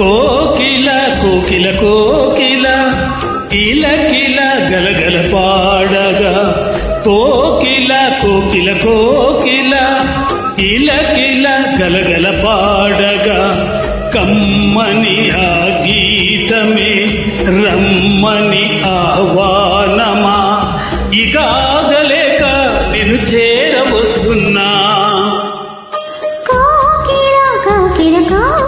కోకిల కోకిల కోకిల కిల కిల గలగల పాడగా. కోకిల కోకిల కోకిల కిల కిల గలగల పాడగా. కమ్మని ఆ గీతమే రమ్మని ఆహ్వానమా ఇగాగలేక నేను చేరవస్తున్నా. కోకిల కోకిల కోకిల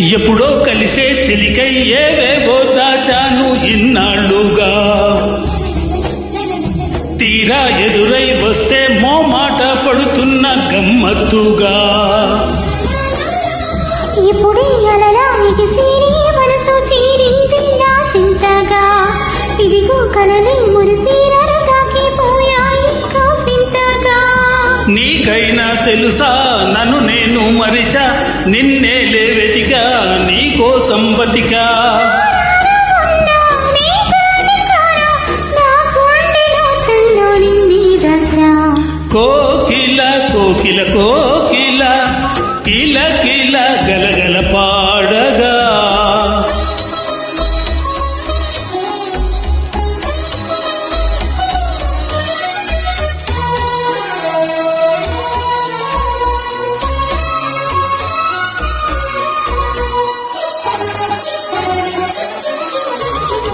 ఎప్పుడో కలిసే చెలికై ఏవేవో దాచాను ఇన్నాళ్ళుగా. తీరా ఎదురై వస్తే మోమాట పడుతున్న గమ్మత్తుగా. ఇప్పుడు చింతగా. ఇదిగో కలలే నీకైనా తెలుసా నన్ను నేను మరిచా? నిన్నే నీ కోసం బతికా కోకిల కోకిల కోకిల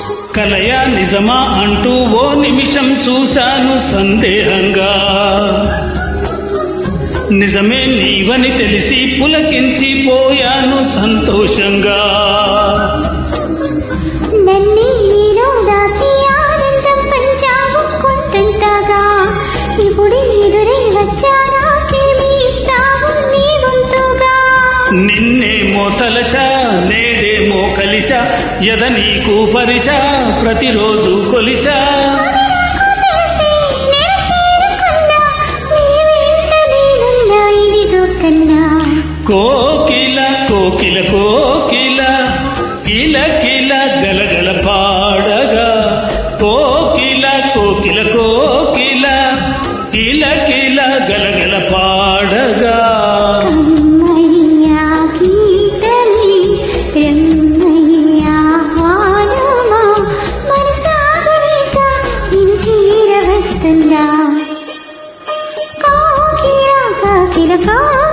కలయా నిజమా అంటూ ఓ నిమిషం చూశాను సందేహంగా. నిజమే నీవని తెలిసి పులకించి పోయాను సంతోషంగా. నన్నే నీలో నిన్నేమో తలచా నేడేమో కలిసా ఎద నీకు పరిచా ప్రతిరోజు కొలిచా. కోకిల కోకిల కోకిల కిల కిల గలగల పాడగా. కోకిల కోకిల కో No.